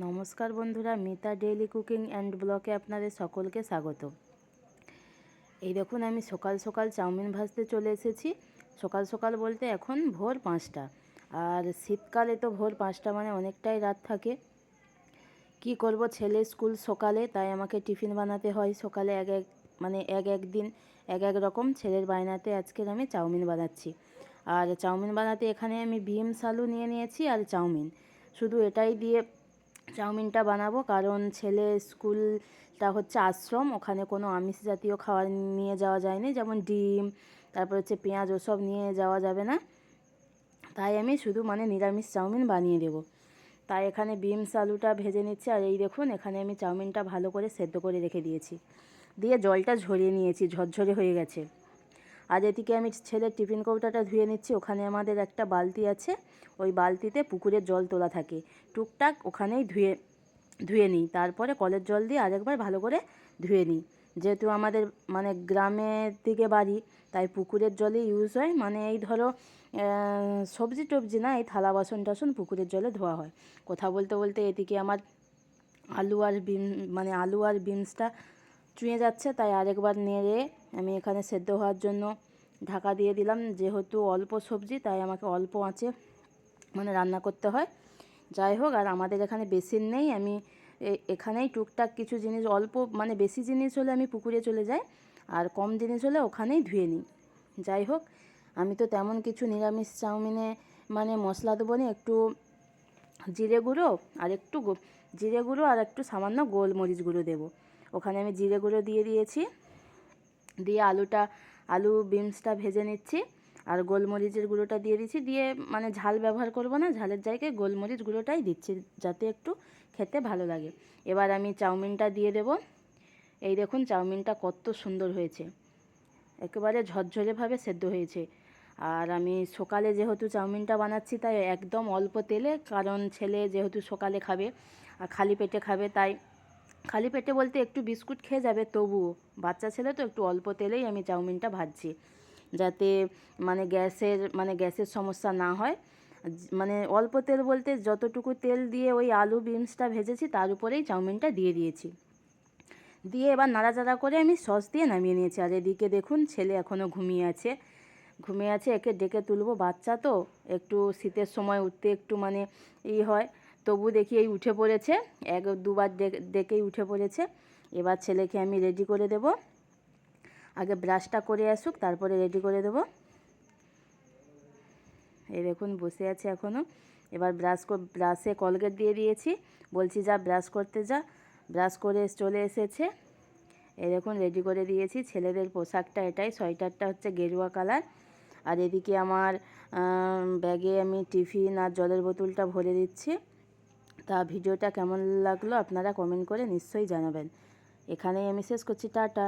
নমস্কার বন্ধুরা, Mita daily cooking and ব্লকে আপনাদের সকলকে স্বাগত। এই দেখুন, আমি সকাল সকাল চাউমিন ভাজতে চলে এসেছি। সকাল সকাল বলতে এখন ভোর পাঁচটা। আর শীতকালে তো ভোর পাঁচটা মানে অনেকটাই রাত থাকে। কি করব, ছেলে স্কুল সকালে, তাই আমাকে টিফিন বানাতে হয় সকালে এক এক মানে এক এক দিন, এক এক রকম ছেলের বায়নাতে আজকের আমি চাউমিন বানাচ্ছি। আর চাউমিন বানাতে এখানে আমি বিমস সালু নিয়ে নিয়েছি আর চাউমিন। শুধু এটাই দিয়ে চাউমিনটা বানাবো, কারণ ছেলে স্কুলটা হচ্ছে আশ্রম, ওখানে কোনো আমিষ জাতীয় খাবার নিয়ে যাওয়া যায়নি, যেমন ডিম, তারপর হচ্ছে পেঁয়াজ, ওসব নিয়ে যাওয়া যাবে না। তাই আমি শুধু মানে নিরামিষ চাউমিন বানিয়ে দেবো। তাই এখানে বিমস আলুটা ভেজে নিচ্ছি, আর এই দেখুন, এখানে আমি চাউমিনটা ভালো করে সেদ্ধ করে রেখে দিয়েছি। দিয়ে জলটা ঝরিয়ে নিয়েছি, ঝরঝরে হয়ে গেছে। আর এদিকে আমি ছেলের টিফিন কৌটাটা ধুয়ে নিচ্ছি। ওখানে আমাদের একটা বালতি আছে। ওই বালতিতে পুকুরের জল তোলা থাকে। টুকটাক ওখানেই ধুয়ে ধুয়ে নিই। তারপরে কলের জল দিয়ে আরেকবার ভালো করে ধুয়ে নিই। যেহেতু আমাদের মানে গ্রামের দিকে বাড়ি, তাই পুকুরের জলই ইউজ হয়। মানে এই ধরো সবজি টবজি না, এই থালা বাসন টাসন পুকুরের জলে ধোয়া হয়। কথা বলতে বলতে এদিকে আমার আলু আর বিন মানে আলু আর বিনসটা চুঁয়ে যাচ্ছে। তাই আরেকবার নেড়ে আমি এখানে সেদ্ধ হওয়ার জন্য ঢাকা দিয়ে দিলাম। যেহেতু অল্প সবজি, তাই আমাকে অল্প আঁচে মানে রান্না করতে হয়। যাই হোক, আর আমাদের এখানে বেসিন নেই। আমি এখানেই টুকটাক কিছু জিনিস, অল্প মানে বেশি জিনিস হলে আমি পুকুরে চলে যাই, আর কম জিনিস হলে ওখানেই ধুয়ে নিই। যাই হোক, আমি তো তেমন কিছু নিরামিষ চাউমিনে মানে মশলা দেবো না, একটু জিরে গুঁড়ো আর একটু জিরে গুঁড়ো আর একটু সামান্য গোলমরিচ গুঁড়ো দেবো। ওখানে আমি জিরে গুঁড়ো দিয়ে দিয়েছি। দিয়ে আলুটা, আলু বিনসটা ভেজে নিচ্ছি আর গোলমরিচের গুঁড়োটা দিয়ে দিচ্ছি। দিয়ে মানে ঝাল ব্যবহার করব না, ঝালের জায়গায় গোলমরিচ গুঁড়োটাই দিচ্ছি যাতে একটু খেতে ভালো লাগে। এবার আমি চাউমিনটা দিয়ে দেব। এই দেখুন চাউমিনটা কত সুন্দর হয়েছে। একেবারে ঝরঝরেভাবে সেদ্ধ হয়েছে। আর আমি সকালে যেহেতু চাউমিনটা বানাচ্ছি, তাই একদম অল্প তেলে, কারণ ছেলে যেহেতু সকালে খাবে আর খালি পেটে খাবে, তাই খালি পেটে বলতে একটু বিস্কুট খেয়ে যাবে তবুও বাচ্চা ছেলে তো একটু অল্প তেলেই আমি চাউমিনটা ভাজছি। যাতে মানে গ্যাসের মানে গ্যাসের সমস্যা না হয়। মানে অল্প তেল বলতে যতটুকু তেল দিয়ে ওই আলু বিনসটা ভেজেছি তার উপরেই চাউমিনটা দিয়ে দিয়েছি। দিয়ে এবার নাড়াচাড়া করে আমি সস দিয়ে নামিয়ে নিয়েছি। আর এদিকে দেখুন ছেলে এখনও ঘুমিয়ে আছে। ঘুমিয়ে আছে, একে ডেকে তুলবো বাচ্চা তো। একটু শীতের সময় উঠতে একটু মানে ই হয়। তবু দেখি এই উঠে পড়েছে। এক, দুবার ডেকেই উঠে পড়েছে। এবার ছেলেকে আমি রেডি করে দেব। আগে ব্রাশটা করে আসুক, তারপরে রেডি করে দেব। এই দেখুন, বসে আছে এখনও এবার ব্রাশ ব্রাশে কলগেট দিয়ে দিয়েছি। বলছি, যা ব্রাশ করতে যা। ব্রাশ করে চলে এসেছে। এই দেখুন রেডি করে দিয়েছি। ছেলেদের পোশাকটা এটাই। সোয়েটারটা হচ্ছে গেরুয়া কালার। আর এদিকে আমার ব্যাগে আমি টিফিন আর জলের বোতলটা ভরে দিচ্ছি। তা ভিডিওটা কেমন লাগল আপনারা কমেন্ট করে নিশ্চয়ই জানাবেন। এখানেই আমি শেষ করছি টাটা।